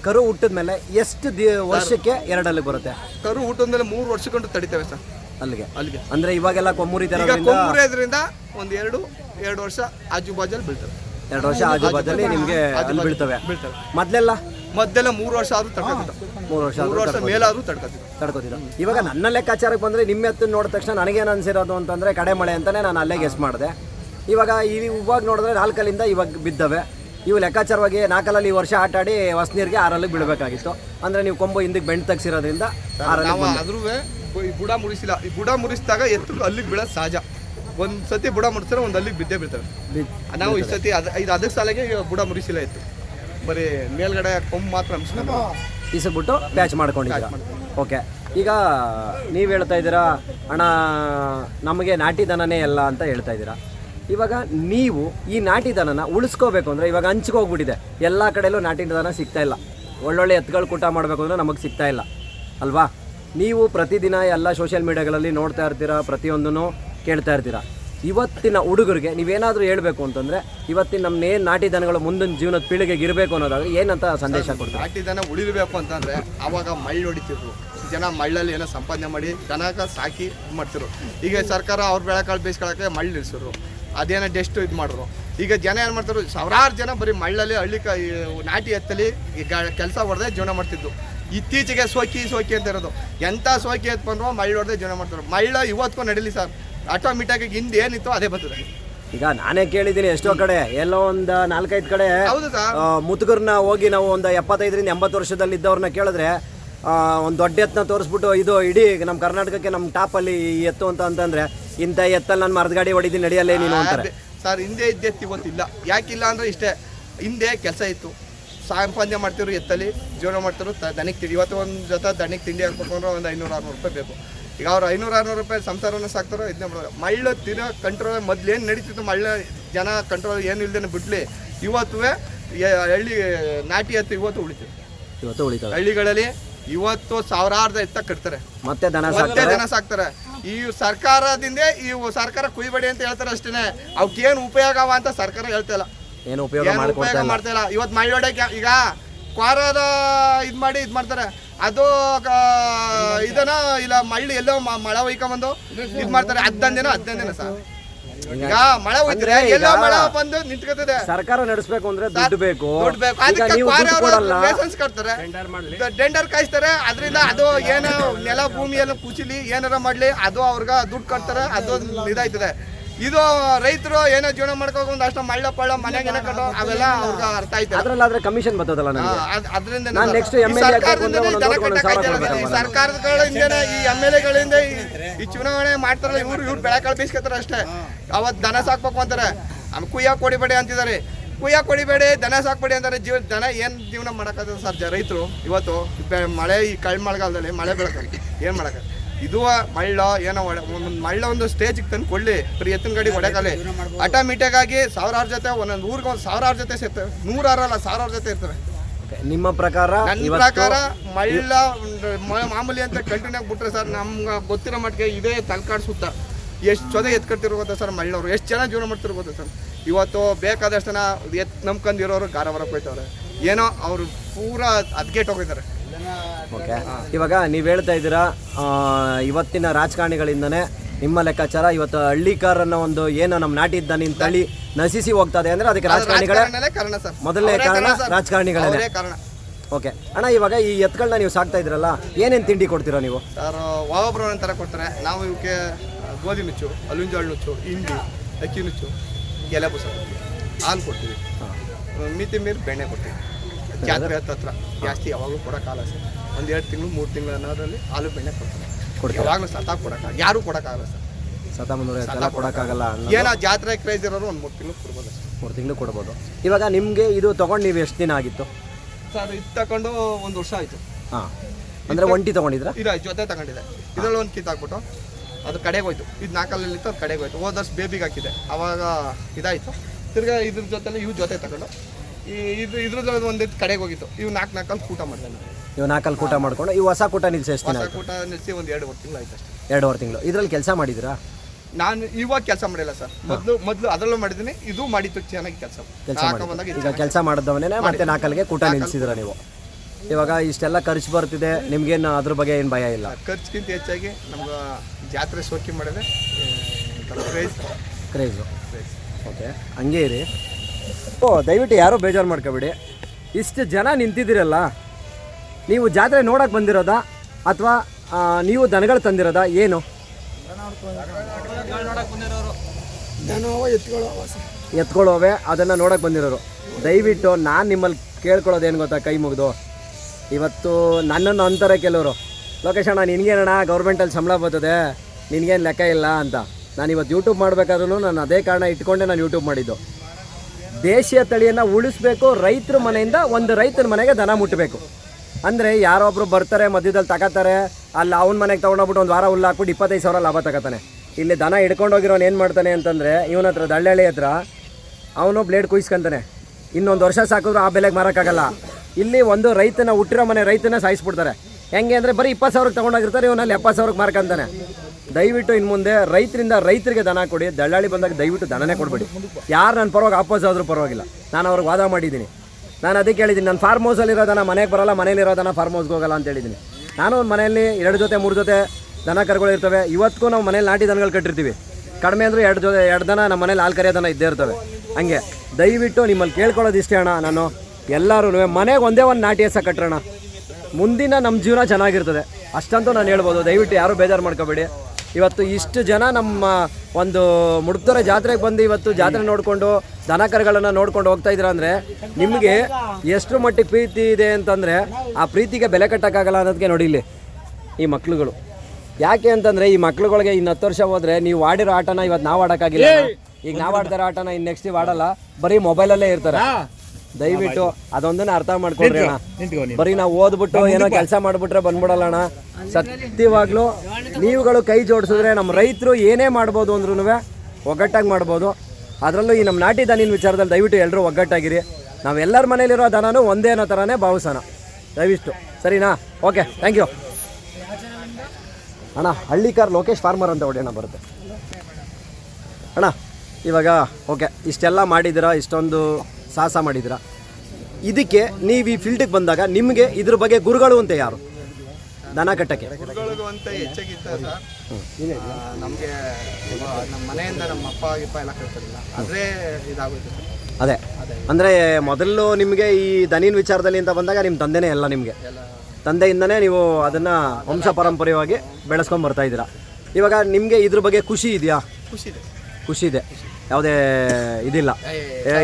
ಕರು ಹುಟ್ಟಿದ ಮೇಲೆ ಎಷ್ಟು ದಿ ವರ್ಷಕ್ಕೆ ಎರಡಲ್ಲಿ ಬರುತ್ತೆ? ಕರು ಹುಟ್ಟಿದ ಮೇಲೆ ಮೂರು ವರ್ಷಕ್ಕಂಟು ತಡಿತೇವೆ ಸರ್. ಅಲ್ಲಿಗೆ. ಅಲ್ಲಿಗೆ. ಅಂದ್ರೆ ಇವಾಗೆಲ್ಲ ಕೊಮ್ಮೂರಿ ತರ ಕೊಮ್ಮೂರಿದ್ರಿಂದ ಒಂದು ಎರಡು ಎರಡು ವರ್ಷ ಆಜು ಬಾಜಲ್ಲಿ ಬೀಳ್ತವೆ. ಎರಡು ವರ್ಷ ಆಜು ಬಾಜಲ್ಲಿ ನಿಮಗೆ ಅಲ್ಲಿ ಬೀಳ್ತವೆ. ಬೀಳ್ತವೆ. ಮೊದಲೆಲ್ಲ? ಮದ್ದೆಲ್ಲ ಮೂರು ವರ್ಷ ಆದ್ರೂ ತಡ್ಕೊತಿದ್ದ. ಮೂರು ವರ್ಷ ಮೂರು ವರ್ಷ ಮೇಲಾದ್ರೂ ತಡ್ಕೊತಿದ್ದ. ತಡ್ಕೋತಿದ್ದ. ಇವಾಗ ನನ್ನ ಲೆಕ್ಕಾಚಾರಕ್ಕೆ ಬಂದರೆ ನಿಮ್ಮ ಎತ್ತು ನೋಡಿದ ತಕ್ಷಣ ನನಗೇನು ಅನ್ಸಿರೋದು ಅಂತಂದರೆ ಕಡೆ ಮಳೆ ಅಂತಲೇ ನಾನು ಅಲ್ಲೇ ಗೆಸ್ ಮಾಡಿದೆ. ಇವಾಗ ಈ ಇವಾಗ ನೋಡಿದ್ರೆ ನಾಲ್ಕಲ್ಲಿಂದ ಇವಾಗ ಬಿದ್ದವೆ. ಇವು ಲೆಕ್ಕಾಚಾರವಾಗಿ ನಾಲ್ಕಲ್ಲಿ ಈ ವರ್ಷ ಆಟ ಆಡಿ ಹೊಸ ನೀರಿಗೆ ಆರಲ್ಲಿ ಬಿಡಬೇಕಾಗಿತ್ತು ಅಂದರೆ ನೀವು ಕೊಂಬು ಹಿಂದಕ್ಕೆ ಬೆಂಡ್ ತೆಗ್ಸಿರೋದ್ರಿಂದ ಆರಲ್ಲಿ ನಾವು ಆದ್ರೂ ಈ ಬುಡ ಮುರಿಸಿಲ್ಲ. ಈ ಬುಡ ಮುರಿಸಿದಾಗ ಎತ್ತು ಅಲ್ಲಿಗೆ ಬೀಳೋದು ಸಹಜ. ಒಂದು ಸತಿ ಬುಡ ಮುರಿಸಿದ್ರೆ ಒಂದು ಅಲ್ಲಿಗೆ ಬಿದ್ದೇ ಬಿಡ್ತಾರೆ ನಾವು ಈ ಸತಿ ಅದ ಇದು ಅದಕ್ಕೆ ಸಾಲಾಗಿ ಬುಡ ಮುರಿಸಿಲ್ಲ ಇತ್ತು ಬರೀ ಮೇಲ್ಗಡೆ ಕೊಂಬು ಮಾತ್ರ ಅಂಸ್ಕೊಂಡು ಇಸ್ಬಿಟ್ಟು ಪ್ಯಾಚ್ ಮಾಡ್ಕೊಂಡಿದ್ದೀರಾ? ಓಕೆ. ಈಗ ನೀವು ಹೇಳ್ತಾ ಇದ್ದೀರಾ ಅಣ್ಣ ನಮಗೆ ನಾಟಿ ದನನೇ ಎಲ್ಲ ಅಂತ ಹೇಳ್ತಾ ಇದ್ದೀರಾ. ಇವಾಗ ನೀವು ಈ ನಾಟಿ ದನನ ಉಳಿಸ್ಕೋಬೇಕು ಅಂದರೆ ಇವಾಗ ಹಂಚ್ಕೋಗ್ಬಿಟ್ಟಿದೆ ಎಲ್ಲ ಕಡೆಯಲ್ಲೂ ನಾಟಿ ದನ ಸಿಗ್ತಾ ಇಲ್ಲ. ಒಳ್ಳೊಳ್ಳೆ ಎತ್ತುಗಳು ಕೂಟ ಮಾಡಬೇಕು ಅಂದರೆ ನಮಗೆ ಸಿಗ್ತಾ ಇಲ್ಲ. ಅಲ್ವಾ? ನೀವು ಪ್ರತಿದಿನ ಎಲ್ಲ ಸೋಷಿಯಲ್ ಮೀಡಿಯಾಗಳಲ್ಲಿ ನೋಡ್ತಾ ಇರ್ತೀರಾ ಪ್ರತಿಯೊಂದನ್ನು ಕೇಳ್ತಾ ಇರ್ತೀರಾ. ಇವತ್ತಿನ ಹುಡುಗರಿಗೆ ನೀವೇನಾದರೂ ಹೇಳಬೇಕು ಅಂತಂದರೆ ಇವತ್ತಿನ ನಮ್ಮನ್ನೇನು ನಾಟಿ ದನಗಳು ಮುಂದಿನ ಜೀವನದ ಪೀಳಿಗೆಗೆ ಇರಬೇಕು ಅನ್ನೋದಾದ್ರೆ ಏನಂತ ಸಂದೇಶ ಕೊಡ್ತಾರೆ? ನಾಟಿ ದನ ಉಳಿಬೇಕು ಅಂತಂದ್ರೆ ಆವಾಗ ಮಳ್ಳು ಹೊಡಿತಿದ್ರು. ಜನ ಮಳ್ಳಲ್ಲಿ ಏನೋ ಸಂಪಾದನೆ ಮಾಡಿ ದನಕ ಸಾಕಿ ಇದು ಮಾಡ್ತಿರು ಈಗ ಸರ್ಕಾರ ಅವ್ರ ಬೆಳೆಕಾಳು ಬೇಯಿಸ್ಕೊಳಕ್ಕೆ ಮಳ್ಳಿ ಇಳಿಸಿದ್ರು. ಅದೇನೋ ಡೆಸ್ಟ್ ಇದು ಮಾಡಿದ್ರು ಈಗ ಜನ ಏನು ಮಾಡ್ತಾರೆ ಸಾವಿರಾರು ಜನ ಬರೀ ಮಳ್ಳಲ್ಲಿ ಹಳ್ಳಿ ಕ- ನಾಟಿ ಎತ್ತಲಿ ಈಗ ಕೆಲಸ ಹೊಡೆದೇ ಜೀವನ ಮಾಡ್ತಿದ್ದು ಇತ್ತೀಚೆಗೆ ಸೋಕಿ ಸೋಕಿ ಅಂತ ಇರೋದು. ಎಂಥ ಸೋಕಿ ಎತ್ ಬಂದ್ರು ಮಳ್ಳಿ ಹೊಡೆದೇ ಜೀವನ ಮಾಡ್ತಾರೆ ಮಳ್ಳ ಇವತ್ತಿಗೂ ನಡೀಲಿ ಸರ್. ಆಟೋಮೆಟಿಕ್ ಹಿಂದೆ ಏನಿತ್ತು ಅದೇ ಬರ್ತದೆ ಈಗ ನಾನೇ ಕೇಳಿದ್ದೀನಿ ಎಷ್ಟೋ ಕಡೆ ಎಲ್ಲೋ ಒಂದು ನಾಲ್ಕೈದು ಕಡೆ ಹೌದು ಸರ್. ಹೋಗಿ ನಾವು ಒಂದು ಎಪ್ಪತ್ತೈದರಿಂದ ಎಂಬತ್ತು ವರ್ಷದಲ್ಲಿ ಇದ್ದವ್ರನ್ನ ಕೇಳಿದ್ರೆ ಒಂದು ದೊಡ್ಡ ಎತ್ತನ್ನ ತೋರಿಸ್ಬಿಟ್ಟು ಇದು ಇಡೀ ನಮ್ಮ ಕರ್ನಾಟಕಕ್ಕೆ ನಮ್ಮ ಟಾಪಲ್ಲಿ ಈ ಎತ್ತು ಅಂತ ಅಂತಂದ್ರೆ ಇಂಥ ಎತ್ತಲ್ಲಿ ನಾನು ಮರದ ಗಾಡಿ ಹೊಡಿದೀನಿ ನಡೆಯಲ್ಲೇ ನೀನು ಅಂತಾರೆ. ಸರ್ ಹಿಂದೆ ಇದ್ದೆತ್ತು ಗೊತ್ತಿಲ್ಲ. ಯಾಕಿಲ್ಲ ಅಂದ್ರೆ ಇಷ್ಟೇ ಹಿಂದೆ ಕೆಲಸ ಇತ್ತು. ಸಂಪಾದನೆ ಮಾಡ್ತಿರು ಎತ್ತಲ್ಲಿ ಜೀವನ ಮಾಡ್ತಿರು ದನಿಗೆ ತಿಂಡಿ. ಇವತ್ತು ಒಂದು ಜೊತೆ ದನಿಗೆ ತಿಂಡಿ ಹಾಕ್ಬೇಕು ಅಂದ್ರೆ ಒಂದು ಐನೂರು ಆರ್ನೂರು ರೂಪಾಯಿ ಬೇಕು. ಈಗ ಅವ್ರು ಐನೂರು ಆರ್ನೂರು ರೂಪಾಯಿ ಸಂಸಾರವನ್ನು ಸಾಕ್ತಾರೋ ಇದನ್ನೇ ಮಾಡೋದು ಮಳ್ಳ ತಿರ ಕಂಟ್ರೋಲ್ ಮೊದಲು ಏನು ನಡೀತಿತ್ತು? ಮಳ್ಳ ಜನ ಕಂಟ್ರೋಲ್ ಏನು ಇಲ್ದೇನೆ ಬಿಡ್ಲಿ ಇವತ್ತು ಹಳ್ಳಿ ನಾಟಿ ಹತ್ತು ಇವತ್ತು ಉಳಿತೀವಿ ಇವತ್ತು ಉಳಿತಾರೆ ಹಳ್ಳಿಗಳಲ್ಲಿ ಇವತ್ತು ಸಾವಿರಾರ್ಧ ಎತ್ತ ಕಟ್ತಾರೆ. ಮತ್ತೆ ದನ ಮತ್ತೆ ಜನ ಸಾಕ್ತಾರೆ. ಈ ಸರ್ಕಾರದಿಂದ ಈ ಸರ್ಕಾರ ಕುಯ್ಬೇಡಿ ಅಂತ ಹೇಳ್ತಾರೆ ಅಷ್ಟೇನೆ. ಅವಕ್ಕೇನು ಉಪಯೋಗ ಅವ ಅಂತ ಸರ್ಕಾರ ಹೇಳ್ತಾ ಇಲ್ಲ. ಏನು ಉಪಯೋಗ ಏನು ಮಾಡ್ತಾ ಇಲ್ಲ. ಇವತ್ತು ಮಳೆ ಈಗ ಕ್ವಾರದ ಇದ್ ಮಾಡಿ ಇದ್ ಮಾಡ್ತಾರೆ. ಅದು ಕ- ಇದನ್ನ ಇಲ್ಲ ಮಳ್ಳಿ ಎಲ್ಲೋ ಮ- ಮಳೆ ಬಂದು ಇದ್ ಮಾಡ್ತಾರೆ. ಹದಿನೈದು ದಿನ ಹದಿನೈದು ದಿನ ಸರ್. ಈಗ ಮಳೆ ಹೋಯ್ತಾರೆ ಎಲ್ಲೋ ಮಳೆ ಬಂದು ನಿಂತ್ಕೊತದೆ ಸರ್ಕಾರ ನಡೆಸಬೇಕು ಅಂದ್ರೆ ದುಡ್ಡು ಬೇಕು. ದುಡ್ಡು ಬೇಕು. ಈಗ ಅದಕ್ಕೆ ನೀವು ದುಡ್ಡು ಕೊಡಲ್ಲ. ಲೈಸೆನ್ಸ್ ಕಟ್ತಾರೆ. ಟೆಂಡರ್ ಕಾಯಿಸ್ತಾರೆ. ಅದರಿಂದ ಅದು ಏನೋ ನೆಲ ಭೂಮಿಯಲ್ಲಿ ಕುಚಿಲಿ ಏನಾರ ಮಾಡ್ಲಿ ಅದು ಅವ್ರಿಗೆ ದುಡ್ಡು ಕಟ್ತಾರೆ. ಅದು ಇದಾಯ್ತದೆ ಇದು ರೈತರು ಏನೋ ಜೀವನ ಮಾಡ್ಕೋ ಒಂದ್ ಅಷ್ಟ ಮಳ್ಳ ಪಳ್ಳ ಮನೆಗೆ ಏನ ಕಟ್ಟೋ ಅವೆಲ್ಲ ಅವ್ರಿಗೆ ಅರ್ಥ ಆಯ್ತು ಅದ್ರಲ್ಲಾದ್ರೆ ಕಮಿಷನ್ ಬರ್ತದಲ್ಲ ನನಗೆ ಅದರಿಂದ ನಾನು ನೆಕ್ಸ್ಟ್ ಸರ್ಕಾರಗಳಿಂದ ಈ ಎಂ ಎಲ್ ಎಗಳಿಂದ ಈ ಚುನಾವಣೆ ಮಾಡ್ತಾರಲ್ಲ ಇವ್ರು ಇವ್ರು ಬೆಳೆ ಬೀಸ್ಕೊತಾರೆ ಅಷ್ಟೇ. ಅವತ್ ದನ ಸಾಕ್ಬೇಕು ಅಂತಾರೆ. ಕುಯ್ಯ ಕೊಡಿಬೇಡಿ ಅಂತಿದ್ದಾರೆ. ಕುಯ್ಯ ಕೊಡಿಬೇಡಿ ದನ ಸಾಕ್ಬೇಡಿ ಅಂತಾರೆ. ಜೀವ ದನ ಏನು ಜೀವನ ಮಾಡಕ್ ಸರ್ ರೈತರು ಇವತ್ತು ಮಳೆ ಈ ಕಳ್ ಮಳೆಗಾಲದಲ್ಲಿ ಮಳೆ ಬೆಳಕಲ್ಲಿ ಏನು ಮಾಡೋಕ್ಕಾಗತ್ತೆ ಇದು ಮಳ್ಳ ಏನೋ ಒಂದು ಮಳ್ಳ ಒಂದು ಸ್ಟೇಜಿಗೆ ತಂದು ಕೊಡ್ಲಿ. ಬರೀ ಎತ್ತಿನ ಗಾಡಿ ಹೊಡೆಕಾಲೆ ಆಟೋಮೆಟಿಕ್ ಆಗಿ ಸಾವಿರಾರು ಜೊತೆ ಒಂದೊಂದು ಊರಿಗೆ ಒಂದು ಸಾವಿರಾರು ಜೊತೆ ಸೇರ್ತವೆ ನೂರಾರಲ್ಲ ಸಾವಿರಾರು ಜೊತೆ ಇರ್ತವೆ. ನಿಮ್ಮ ಪ್ರಕಾರ ನನ್ನ ಪ್ರಕಾರ ಮಳ್ಳ ಒಂದು ಮಾಮೂಲಿ ಅಂತ ಕಂಟಿನ್ಯೂ ಬಿಟ್ರೆ ಸರ್ ನಮ್ಗೆ ಗೊತ್ತಿರೋ ಮಟ್ಟಿಗೆ ಇದೇ ತಲ್ಕಾಡ್ ಸುತ್ತ. ಎಷ್ಟು ಜೊತೆ ಎತ್ಕೊಳ್ತಿರ್ಬೋದ ಸರ್ ಮಳ್ಳವರು? ಎಷ್ಟು ಜನ ಜೀವನ ಮಾಡ್ತಿರ್ಬೋದು ಸರ್? ಇವತ್ತು ಬೇಕಾದಷ್ಟು ಜನ ಎತ್ ನಂಬ್ಕೊಂಡಿರೋರು ಗಾರ ಹೊರಗೆ ಹೋಯ್ತವ್ರೆ. ಏನೋ ಅವರು ಪೂರಾ ಅದ್ಗೆಟ್ ಹೋಗಿದ್ದಾರೆ. ಓಕೆ. ಇವಾಗ ನೀವು ಹೇಳ್ತಾ ಇದ್ದೀರಾ ಇವತ್ತಿನ ರಾಜಕಾರಣಿಗಳಿಂದನೇ ನಿಮ್ಮ ಲೆಕ್ಕಾಚಾರ ಇವತ್ತು ಹಳ್ಳಿಕಾರನ ಒಂದು ಏನು ನಮ್ಮ ನಾಟಿದ್ದ ನಿನ್ ತಳಿ ನಶಿಸಿ ಹೋಗ್ತದೆ ಅಂದ್ರೆ ಅದಕ್ಕೆ ರಾಜಕಾರಣಿಗಳೇ ಮೊದಲನೇ ಕಾರಣ. ರಾಜಕಾರಣಿಗಳೇ ಕಾರಣ. ಓಕೆ. ಅಣ್ಣ ಇವಾಗ ಈ ಎತ್ಗಳನ್ನ ನೀವು ಸಾಕ್ತಾ ಇದ್ರಲ್ಲ ಏನೇನು ತಿಂಡಿ ಕೊಡ್ತೀರಾ ನೀವು? ಸರ್ ಒಬ್ಬೊಬ್ರು ಒಂಥರ ಕೊಡ್ತಾರೆ. ನಾವು ಇವಕ್ಕೆ ಗೋಧಿ ನುಚ್ಚು ಅಲುಂಜಾಳು ನುಚ್ಚು ಹಿಂಡಿ ಅಕ್ಕಿ ನುಚ್ಚು ಎಲೆ ಬುಸ ಹಾಲು ಕೊಡ್ತೀವಿ. ಮಿತಿ ಮೀರಿ ಬೆಣ್ಣೆ ಕೊಡ್ತೀವಿ. ಜಾತ್ರೆ ಹತ್ತತ್ರ ಜಾಸ್ತಿ ಯಾವಾಗಲೂ ಕೊಡೋಕ್ಕಾಗಲ್ಲ ಸರ್. ಒಂದು ಎರಡು ತಿಂಗಳು ಮೂರು ತಿಂಗಳು ಅನ್ನೋದ್ರಲ್ಲಿ ಹಾಲು ಬೆಣ್ಣೆ ಕೊಡ್ತಾರೆ. ಕೊಡ್ತೀರಾ? ಯಾವಾಗಲೂ ಸತಾ ಕೊಡೋಕ್ಕಾಗ ಯಾರೂ ಕೊಡೋಕ್ಕಾಗಲ್ಲ ಸರ್. ಸತ ಮುನ್ನೂರ ಎಲ್ಲ ಕೊಡೋಕ್ಕಾಗಲ್ಲ. ಏನೋ ಜಾತ್ರೆ ಕ್ರೇಜ್ ಇರೋರು ಒಂದು ಮೂರು ತಿಂಗಳು ಕೊಡ್ಬೋದು ಸರ್. ಮೂರು ತಿಂಗಳು ಕೊಡ್ಬೋದು. ಇವಾಗ ನಿಮಗೆ ಇದು ತೊಗೊಂಡು ನೀವು ಎಷ್ಟು ದಿನ ಆಗಿತ್ತು? ಸರ್ ಇದು ತಗೊಂಡು ಒಂದು ವರ್ಷ ಆಯಿತು. ಹಾಂ. ಅಂದರೆ ಒಂಟಿ ತೊಗೊಂಡಿದ್ರಾ? ಇದು ಜೊತೆ ತಗೊಂಡಿದೆ ಇದರಲ್ಲಿ ಒಂದು ಕಿತ್ತಾಕ್ಬಿಟ್ಟು ಅದು ಕಡೆಗೆ ಹೋಯ್ತು. ಇದು ನಾಲ್ಕಲ್ಲಿ ಅದು ಕಡೆಗೆ ಹೋಯ್ತು. ಹೋದಷ್ಟು ಬೇಬಿಗೆ ಹಾಕಿದೆ ಅವಾಗ ಇದಾಯಿತು. ತಿರ್ಗಾ ಇದ್ರ ಜೊತೆಲಿ ಇವು ಜೊತೆ ತಗೊಂಡು ಈ ಇದು ಇದ್ರದ್ದು ಒಂದು ಕಡೆಗೆ ಹೋಗಿತ್ತು. ಇವು ನಾಲ್ಕು ನಾಲ್ಕಲ್ಲಿ ಕೂಟ ಮಾಡಿದೆ ನಾನು. ನೀವು ನಾಲ್ಕಲ್ಲಿ ಕೂಟ ಮಾಡ್ಕೊಂಡು ಈ ಹೊಸ ಕೂಟ ನಿಲ್ಸಿ ಎಷ್ಟು ದಿನ ಹೊಸ ಆಯ್ತು? ಕೂಟ ನಿಲ್ಲಿಸಿ ಒಂದು ಎರಡು ಮೂರು ತಿಂಗಳು ಆಯ್ತು ಅಷ್ಟೇ. ಎರಡೂವರೆ ತಿಂಗಳು. ಇದರಲ್ಲಿ ಕೆಲಸ ಮಾಡಿದಿರಾ ನಾನು ಇವಾಗ ಕೆಲಸ ಮಾಡಿಲ್ಲ ಸರ್. ಮೊದಲು ಮೊದಲು ಅದರಲ್ಲೂ ಮಾಡಿದ್ದೀನಿ ಇದು ಮಾಡಿತ್ತು ಚೆನ್ನಾಗಿ ಕೆಲಸ. ಕೆಲಸ ಬಂದಾಗ ಈಗ ಕೆಲಸ ಮಾಡಿದವನೇ ಮತ್ತೆ ನಾಲ್ಕಲ್ಲಿಗೆ ಕೂಟ ನಿಲ್ಸಿದ್ರ ನೀವು? ಇವಾಗ ಇಷ್ಟೆಲ್ಲ ಖರ್ಚು ಬರ್ತಿದೆ ನಿಮ್ಗೇನು ಅದ್ರ ಬಗ್ಗೆ ಏನು ಭಯ ಇಲ್ಲ? ಖರ್ಚಿಗಿಂತ ಹೆಚ್ಚಾಗಿ ನಮ್ಗೆ ಜಾತ್ರೆ ಸೋಕಿ ಮಾಡಿದ್ರೆ ಪ್ರೈಸ್ ಕ್ರೇಜು ಓಕೆ ಹಂಗೆ ಇರಿ. ಓ ದಯವಿಟ್ಟು ಯಾರೂ ಬೇಜಾರು ಮಾಡ್ಕೋಬೇಡಿ. ಇಷ್ಟು ಜನ ನಿಂತಿದ್ದೀರಲ್ಲ ನೀವು ಜಾತ್ರೆ ನೋಡಕ್ಕೆ ಬಂದಿರೋದಾ? ಅಥವಾ ನೀವು ದನಗಳು ತಂದಿರೋದಾ? ಏನು? ಎತ್ಕೊಳ್ಳೋವೆ ಅದನ್ನು ನೋಡಕ್ಕೆ ಬಂದಿರೋರು. ದಯವಿಟ್ಟು ನಾನು ನಿಮ್ಮಲ್ಲಿ ಕೇಳ್ಕೊಳ್ಳೋದು ಏನು ಗೊತ್ತಾ ಕೈ ಮುಗಿದು. ಇವತ್ತು ನನ್ನನ್ನು ಅಂತಾರೆ ಕೆಲವರು. ಲೋಕೇಶ್ ಅಣ್ಣ ನಿನಗೇನಣ್ಣ ಗೌರ್ಮೆಂಟಲ್ಲಿ ಸಂಬಳ ಬರ್ತದೆ ನಿನಗೇನು ಲೆಕ್ಕ ಇಲ್ಲ ಅಂತ. ನಾನು ಇವತ್ತು ಯೂಟ್ಯೂಬ್ ಮಾಡಬೇಕಾದ್ರೂ ನಾನು ಅದೇ ಕಾರಣ ಇಟ್ಕೊಂಡೆ ನಾನು ಯೂಟ್ಯೂಬ್ ಮಾಡಿದ್ದು. ದೇಶೀಯ ತಳಿಯನ್ನು ಉಳಿಸ್ಬೇಕು, ರೈತರ ಮನೆಯಿಂದ ಒಂದು ರೈತನ ಮನೆಗೆ ದನ ಮುಟ್ಟಬೇಕು ಅಂದರೆ ಯಾರೊಬ್ಬರು ಬರ್ತಾರೆ, ಮಧ್ಯದಲ್ಲಿ ತಗೋತಾರೆ ಅಲ್ಲಿ ಅವ್ನ ಮನೆಗೆ ತೊಗೊಂಡೋಗ್ಬಿಟ್ಟು ಒಂದು ವಾರ ಹುಲ್ಲು ಹಾಕ್ಬಿಟ್ಟು ಇಪ್ಪತ್ತೈದು ಸಾವಿರ ಲಾಭ ತಗೋತಾನೆ ಇಲ್ಲಿ ದನ ಹಿಡ್ಕೊಂಡೋಗಿರೋನು ಏನು ಮಾಡ್ತಾನೆ ಅಂತಂದರೆ, ಇವನ ಹತ್ರ ದಳ್ಳಳ್ಳಿ ಹತ್ರ ಅವನು ಬ್ಲೇಡ್ ಕುಯ್ಸ್ಕೊಂತಾನೆ. ಇನ್ನೊಂದು ವರ್ಷ ಸಾಕಿದ್ರು ಆ ಬೆಲೆಗೆ ಮಾರೋಕ್ಕಾಗಲ್ಲ. ಇಲ್ಲಿ ಒಂದು ರೈತನ ಹುಟ್ಟಿರೋ ಮನೆ ರೈತನ ಸಾಯಿಸ್ಬಿಡ್ತಾರೆ. ಹೆಂಗೆ ಅಂದರೆ ಬರೀ ಇಪ್ಪತ್ತು ಸಾವಿರಕ್ಕೆ ತೊಗೊಂಡೋಗಿರ್ತಾರೆ, ಇವನಲ್ಲಿ ಎಪ್ಪತ್ತು ಸಾವಿರಕ್ಕೆ ಮಾರ್ಕೊಂತಾನೆ ದಯವಿಟ್ಟು ಇನ್ನು ಮುಂದೆ ರೈತರಿಂದ ರೈತರಿಗೆ ದನ ಕೊಡಿ. ದಳ್ಳಾಳಿ ಬಂದಾಗ ದಯವಿಟ್ಟು ದನನೇ ಕೊಡಬೇಡಿ. ಯಾರು ನನ್ನ ಪರವಾಗಿ ಅಪೋಸ್ ಆದರೂ ಪರವಾಗಿಲ್ಲ. ನಾನು ಅವ್ರಿಗೆ ವಾದ ಮಾಡಿದ್ದೀನಿ. ನಾನು ಅದಕ್ಕೆ ಹೇಳಿದ್ದೀನಿ, ನಾನು ಫಾರ್ಮ್ ಹೌಸಲ್ಲಿರೋ ದನ ಮನೆಗೆ ಬರಲ್ಲ ಮನೇಲಿರೋ ದನ ಫಾರ್ಮ್ ಹೌಸ್ಗೆ ಹೋಗಲ್ಲ ಅಂತ ಹೇಳಿದ್ದೀನಿ. ನಾನು ಮನೆಯಲ್ಲಿ ಎರಡು ಜೊತೆ, ಮೂರು ಜೊತೆ ದನ ಕರುಗಳು ಇರ್ತವೆ. ಇವತ್ತಿಗೂ ನಾವು ಮನೇಲಿ ನಾಟಿ ದನಗಳು ಕಟ್ಟಿರ್ತೀವಿ. ಕಡಿಮೆ ಅಂದರೆ ಎರಡು ಜೊತೆ ಎರಡು ದನ, ನಮ್ಮ ಮನೇಲಿ ಹಾಲು ಕರೆಯೋ ದನ ಇದ್ದೇ ಇರ್ತವೆ. ಹಂಗೆ. ದಯವಿಟ್ಟು ನಿಮ್ಮಲ್ಲಿ ಕೇಳ್ಕೊಳ್ಳೋದು ಇಷ್ಟೇ ಅಣ್ಣ ನಾನು. ಎಲ್ಲರೂ ಮನೆಗೆ ಒಂದೇ ಒಂದು ನಾಟಿ ಹೆಸ ಕಟ್ಟೋಣ ಮುಂದಿನ ನಮ್ಮ ಜೀವನ ಚೆನ್ನಾಗಿರ್ತದೆ. ಅಷ್ಟಂತೂ ನಾನು ಹೇಳ್ಬೋದು. ದಯವಿಟ್ಟು ಯಾರೂ ಬೇಜಾರು ಮಾಡ್ಕೋಬೇಡಿ. ಇವತ್ತು ಇಷ್ಟು ಜನ ನಮ್ಮ ಒಂದು ಮುಡುಕ್ತೊರೆ ಜಾತ್ರೆಗೆ ಬಂದು ಇವತ್ತು ಜಾತ್ರೆ ನೋಡಿಕೊಂಡು ದನ ಕರುಗಳನ್ನು ನೋಡ್ಕೊಂಡು ಹೋಗ್ತಾ ಇದ್ದೀರಾ ಅಂದರೆ ನಿಮಗೆ ಎಷ್ಟು ಮಟ್ಟಿಗೆ ಪ್ರೀತಿ ಇದೆ ಅಂತಂದರೆ ಆ ಪ್ರೀತಿಗೆ ಬೆಲೆ ಕಟ್ಟೋಕ್ಕಾಗಲ್ಲ ಅನ್ನೋದಕ್ಕೆ ನೋಡಿ ಇಲ್ಲಿ ಈ ಮಕ್ಳುಗಳು. ಯಾಕೆ ಅಂತಂದರೆ ಈ ಮಕ್ಳುಗಳಿಗೆ ಇನ್ನು ಹತ್ತು ವರ್ಷ ಹೋದರೆ ನೀವು ಆಡಿರೋ ಆಟನ ಇವತ್ತು ನಾವು ಆಡೋಕ್ಕಾಗಿಲ್ಲ ಈಗ ನಾವು ಆಡ್ತಾರೋ ಆಟನ ಇನ್ನು ನೆಕ್ಸ್ಟ್ ನೀವು ಆಡಲ್ಲ. ಬರೀ ಮೊಬೈಲಲ್ಲೇ ಇರ್ತಾರೆ. ದಯವಿಟ್ಟು ಅದೊಂದನ್ನ ಅರ್ಥ ಮಾಡ್ಕೊಡ್ರಿ ಅಣ್ಣ. ಬರೀ ನಾವು ಓದ್ಬಿಟ್ಟು ಏನೋ ಕೆಲಸ ಮಾಡ್ಬಿಟ್ರೆ ಬಂದ್ಬಿಡಲ್ಲ ಅಣ್ಣ. ಸತ್ಯವಾಗ್ಲೂ ನೀವುಗಳು ಕೈ ಜೋಡಿಸಿದ್ರೆ ನಮ್ಮ ರೈತರು ಏನೇ ಮಾಡ್ಬೋದು ಅಂದ್ರೂ ಒಗ್ಗಟ್ಟಾಗಿ ಮಾಡ್ಬೋದು. ಅದರಲ್ಲೂ ಈ ನಮ್ಮ ನಾಟಿ ದನಿನ ವಿಚಾರದಲ್ಲಿ ದಯವಿಟ್ಟು ಎಲ್ಲರೂ ಒಗ್ಗಟ್ಟಾಗಿರಿ. ನಾವೆಲ್ಲರ ಮನೇಲಿರೋ ದನನೂ ಒಂದೇ ಅನ್ನೋ ಥರನೇ ಭಾವಿಸೋಣ ದಯವಿಷ್ಟು. ಸರಿನಾ? Okay thank you. ಅಣ್ಣ ಹಳ್ಳಿಕಾರ್ ಲೋಕೇಶ್ ಫಾರ್ಮರ್ ಅಂತ ಹೊಡೆಯೋಣ ಬರುತ್ತೆ. ಅಣ್ಣ ಇವಾಗ ಓಕೆ ಇಷ್ಟೆಲ್ಲ ಮಾಡಿದ್ದೀರಾ? ಇಷ್ಟೊಂದು ಸಾಹಸ ಮಾಡಿದ್ದೀರ? ಇದಕ್ಕೆ ನೀವು ಈ ಫೀಲ್ಡಿಗೆ ಬಂದಾಗ ನಿಮಗೆ ಇದ್ರ ಬಗ್ಗೆ ಗುರುಗಳು ಅಂತ ಯಾರು? ದನ ಕಟ್ಟಕ್ಕೆ. ಗುರುಗಳಿಗೂ ಅಂತ ಹೆಚ್ಚಾಗಿತ್ತ ಸರ್. ನಮಗೆ ನಮ್ಮ ಮನೆಯಿಂದ ನಮ್ಮ ಅಪ್ಪ ಗಿಪ್ಪ ಎಲ್ಲ ಅದೇ ಇದಾಗುತ್ತೆ ಸರ್. ಅದೇ. ಅಂದರೆ ಮೊದಲು ನಿಮಗೆ ಈ ದನಿನ ವಿಚಾರದಲ್ಲಿ ಅಂತ ಬಂದಾಗ ನಿಮ್ಮ ತಂದೆನೇ ಎಲ್ಲ ನಿಮಗೆ? ತಂದೆಯಿಂದನೇ ನೀವು ಅದನ್ನು ವಂಶ ಪಾರಂಪರ್ಯವಾಗಿ ಬೆಳೆಸ್ಕೊಂಡು ಬರ್ತಾ ಇದ್ದೀರಾ. ಇವಾಗ ನಿಮಗೆ ಇದ್ರ ಬಗ್ಗೆ ಖುಷಿ ಇದೆಯಾ? ಖುಷಿ ಇದೆ. ಖುಷಿ ಇದೆ. ಯಾವುದೇ ಇದಿಲ್ಲ.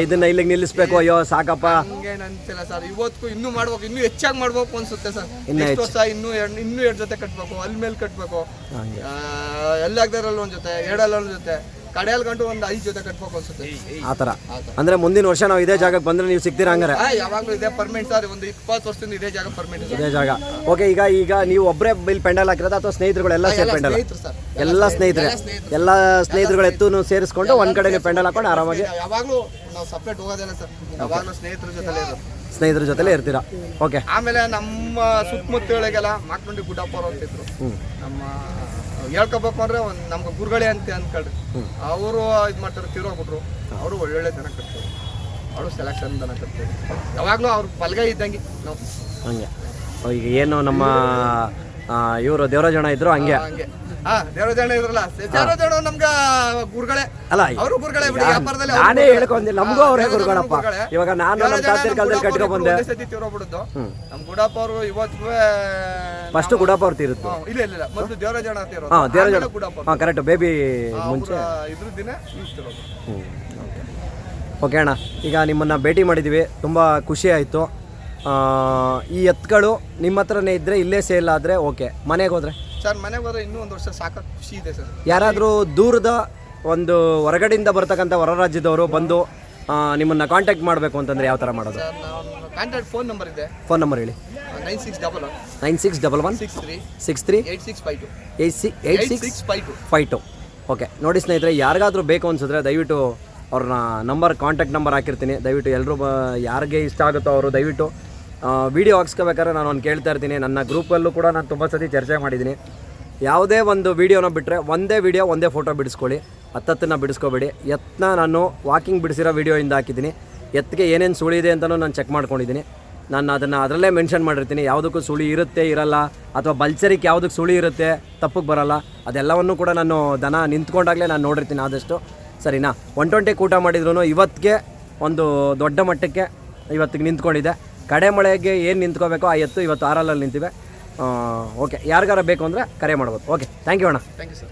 ಇದನ್ನ ಇಲ್ಲಿಗೆ ನಿಲ್ಲಿಸ್ಬೇಕು ಅಯ್ಯೋ ಸಾಕಪ್ಪ. ಹಂಗೇನು ಅಂತಿಲ್ಲ ಸರ್. ಇವತ್ತು ಇನ್ನೂ ಮಾಡ್ಬೇಕು ಇನ್ನೂ ಹೆಚ್ಚಾಗಿ ಮಾಡ್ಬೇಕು ಅನ್ಸುತ್ತೆ ಸರ್. ಇನ್ನೂ ವರ್ಷ ಇನ್ನೂ ಎರಡು ಇನ್ನೂ ಎರಡು ಜೊತೆ ಕಟ್ಬೇಕು ಅಲ್ಲಿ ಮೇಲೆ ಕಟ್ಬೇಕು. ಎಲ್ಲಾಗ್ದಾರಲ್ಲಿ ಒಂದು ಜೊತೆ ಎರಡಲ್ಲ ಒಂದು ಜೊತೆ. ಕಡೆಯಲ್ಲಿ ಗಂಟು ಒಂದು ಐದು ಜೊತೆ ಕಟ್ಬೇಕು ಅನ್ಸುತ್ತೆ. ಆ ತರ ಅಂದ್ರೆ ಮುಂದಿನ ವರ್ಷ ನಾವು ಇದೇ ಜಾಗಕ್ಕೆ ಬಂದ್ರೆ ನೀವು ಸಿಗ್ತೀರಾ ಹಂಗಾರೆ? ಆ, ಯಾವಾಗ್ಲೂ ಇದೆ ಪರ್ಮನೆಂಟ್ ಸರ್ ಒಂದು ಇಪ್ಪತ್ತು ವರ್ಷದಿಂದ ಇದೇ ಜಾಗ ಪರ್ಮನೆಂಟ್ ಇದೆ ಇದೇ ಜಾಗ. ಓಕೆ ಈಗ ಈಗ ನೀವು ಒಬ್ಬರೇ ಇಲ್ಲಿ ಪೆಂಡಲ್ ಹಾಕಿರೋದು ಅಥವಾ ಸ್ನೇಹಿತರುಗಳೆಲ್ಲ ಸೇರಿ ಪೆಂಡಲ್? ಸ್ನೇಹಿತರು ಸರ್. ಎಲ್ಲ ಸ್ನೇಹಿತರೆ. ಎಲ್ಲ ಸ್ನೇಹಿತರುಗಳು ಎತ್ತು ಸೇರಿಸ್ಕೊಂಡು ಒಂದ್ ಕಡೆ ನೀವು ಪೆಂಡಲ್ ಹಾಕೊಂಡು ಆರಾಮಾಗಿ ಯಾವಾಗಲೂ ನಾವು ಸಪ್ರೇಟ್ ಹೋಗೋದಿಲ್ಲ ಸರ್. ಯಾವಾಗಲೂ ಸ್ನೇಹಿತರ ಜೊತೆ ಇರೋದು. ಸ್ನೇಹಿತರ ಜೊತೆಲೇ ಇರ್ತೀರಾ? ಓಕೆ ಆಮೇಲೆ ನಮ್ಮ ಸುತ್ತಮುತ್ತಗಳಿಗೆಲ್ಲ ಮಾಕಂಡಿ ಗುಡ್ಡಪ್ಪ ಅವ್ರು ಅಂತಿದ್ರು ನಮ್ಮ ಹೇಳ್ಕೋಬೇಕು ಅಂದ್ರೆ ಒಂದು ನಮ್ಗೆ ಗುರುಗಳೇ ಅಂತ ಅಂದ್ಕೊಳ್ರಿ ಅವರು ಇದು ಮಾಡ್ತಾರೆ ತಿರೋಗ್ಬಿಟ್ರು. ಅವರು ಒಳ್ಳೊಳ್ಳೆ ಜನ ಕಟ್ತಾರೆ. ಅವರು ಸೆಲೆಕ್ಷನ್ ಜನ ಕಟ್ತಾರೆ. ಯಾವಾಗಲೂ ಅವ್ರ ಬಲಗೈ ಇದ್ದಂಗೆ ನಾವು. ಹಂಗೆ. ಈಗ ಏನು ನಮ್ಮ ಇವರು ದೇವರಾಜಣ್ಣ ಇದ್ರು ಹಂಗೆ? ಹಂಗೆ. ಅಲ್ಲ ನಾನೇ ನಮಗೂ ಅವರೇ ಗುರುಗಳಪ್ಪ. ಇವಾಗ ನಾನು ನಮ್ಮ ಕಾಲದಲ್ಲಿ ಕಟ್ಕೊ ಬಂದೆ. ನಮ್ ಗುಡಪ್ಪ ಅವರು ಇವತ್ತು ಫಸ್ಟ್ ಗುಡಪ್ಪ ಅವ್ರು ಇಲ್ಲ ಮೊದಲು ಹಾಂ ಕರೆಕ್ಟ್ ಬೇಬಿ ಮುಂಚೆ. ಇದ್ರ ದಿನ ಓಕೆ ಅಣ್ಣ. ಈಗ ನಿಮ್ಮನ್ನ ಭೇಟಿ ಮಾಡಿದ್ವಿ. ತುಂಬಾ ಖುಷಿ ಆಯಿತು. ಈ ಎತ್ತುಗಳು ನಿಮ್ಮ ಹತ್ರನೇ ಇದ್ದರೆ ಇಲ್ಲೇ ಸೇಲ್ ಆದ್ರೆ ಓಕೆ ಮನೆಗೆ ಹೋದರೆ? ಸರ್ ಮನೆಗೆ ಹೋದ್ರೆ ಇನ್ನೂ ಒಂದು ವರ್ಷ ಸಾಕಷ್ಟು ಖುಷಿ ಇದೆ ಸರ್. ಯಾರಾದರೂ ದೂರದ ಒಂದು ಹೊರಗಡೆಯಿಂದ ಬರ್ತಕ್ಕಂಥ ಹೊರ ರಾಜ್ಯದವರು ಬಂದು ನಿಮ್ಮನ್ನು ಕಾಂಟ್ಯಾಕ್ಟ್ ಮಾಡಬೇಕು ಅಂತಂದರೆ ಯಾವ ಥರ ಮಾಡೋದು? ಸರ್ ನಾವು ಕಾಂಟ್ಯಾಕ್ಟ್ ಫೋನ್ ನಂಬರ್ ಇದೆ. ಫೋನ್ ನಂಬರ್ ಹೇಳಿ. Nine six double one nine six double one six three six three eight six five two eight C eight eight six six five two five two okay ನೋಡಿ ಸ್ನೇಹಿತರೆ ಯಾರಿಗಾದರೂ ಬೇಕು ಅನ್ಸಿದ್ರೆ ದಯವಿಟ್ಟು ಅವ್ರನ್ನ number contact number ಹಾಕಿರ್ತೀನಿ. ದಯವಿಟ್ಟು ಎಲ್ಲರೂ ಯಾರಿಗೆ ಇಷ್ಟ ಆಗುತ್ತೋ ಅವರು ದಯವಿಟ್ಟು ವಿಡಿಯೋ ಹಾಕ್ಸ್ಕೋಬೇಕಾದ್ರೆ ನಾನು ಒಂದು ಕೇಳ್ತಾ ಇರ್ತೀನಿ. ನನ್ನ ಗ್ರೂಪಲ್ಲೂ ಕೂಡ ನಾನು ತುಂಬ ಸತಿ ಚರ್ಚೆ ಮಾಡಿದ್ದೀನಿ. ಯಾವುದೇ ಒಂದು ವೀಡಿಯೋನ ಬಿಟ್ಟರೆ ಒಂದೇ ವೀಡಿಯೋ ಒಂದೇ ಫೋಟೋ ಬಿಡಿಸ್ಕೊಳ್ಳಿ. ಹತ್ತತ್ತನ್ನು ಬಿಡಿಸ್ಕೋಬೇಡಿ. ಎತ್ತನ್ನ ನಾನು ವಾಕಿಂಗ್ ಬಿಡಿಸಿರೋ ವೀಡಿಯೋಯಿಂದ ಹಾಕಿದ್ದೀನಿ. ಎತ್ತಿಗೆ ಏನೇನು ಸುಳಿ ಇದೆ ಅಂತಲೂ ನಾನು ಚೆಕ್ ಮಾಡ್ಕೊಂಡಿದ್ದೀನಿ. ನಾನು ಅದನ್ನು ಅದರಲ್ಲೇ ಮೆನ್ಷನ್ ಮಾಡಿರ್ತೀನಿ. ಯಾವುದಕ್ಕೂ ಸುಳಿ ಇರುತ್ತೆ, ಇರಲ್ಲ. ಅಥವಾ ಬಲ್ಚರಿಗೆ ಯಾವುದಕ್ಕೆ ಸುಳಿ ಇರುತ್ತೆ ತಪ್ಪಕ್ಕೆ ಬರಲ್ಲ. ಅದೆಲ್ಲವನ್ನು ಕೂಡ ನಾನು ದನ ನಿಂತ್ಕೊಂಡಾಗಲೇ ನಾನು ನೋಡಿರ್ತೀನಿ ಆದಷ್ಟು. ಸರಿನಾ? ಒನ್ ಟ್ವೆಂಟಿ ಕೂಟ ಮಾಡಿದ್ರು ಇವತ್ತಿಗೆ ಒಂದು ದೊಡ್ಡ ಮಟ್ಟಕ್ಕೆ ಇವತ್ತಿಗೆ ನಿಂತ್ಕೊಂಡಿದೆ ಕಡೆ ಮಳೆಗೆ ಏನು ನಿಂತ್ಕೋಬೇಕೋ ಆ ಎತ್ತು ಇವತ್ತು ಆರಲ್ಲಲ್ಲಿ ನಿಂತಿವೆ. ಓಕೆ, ಯಾರಿಗಾರ ಬೇಕು ಅಂದರೆ ಕರೆ ಮಾಡ್ಬೋದು. ಓಕೆ ಥ್ಯಾಂಕ್ ಯು ಅಣ್ಣ. Thank you sir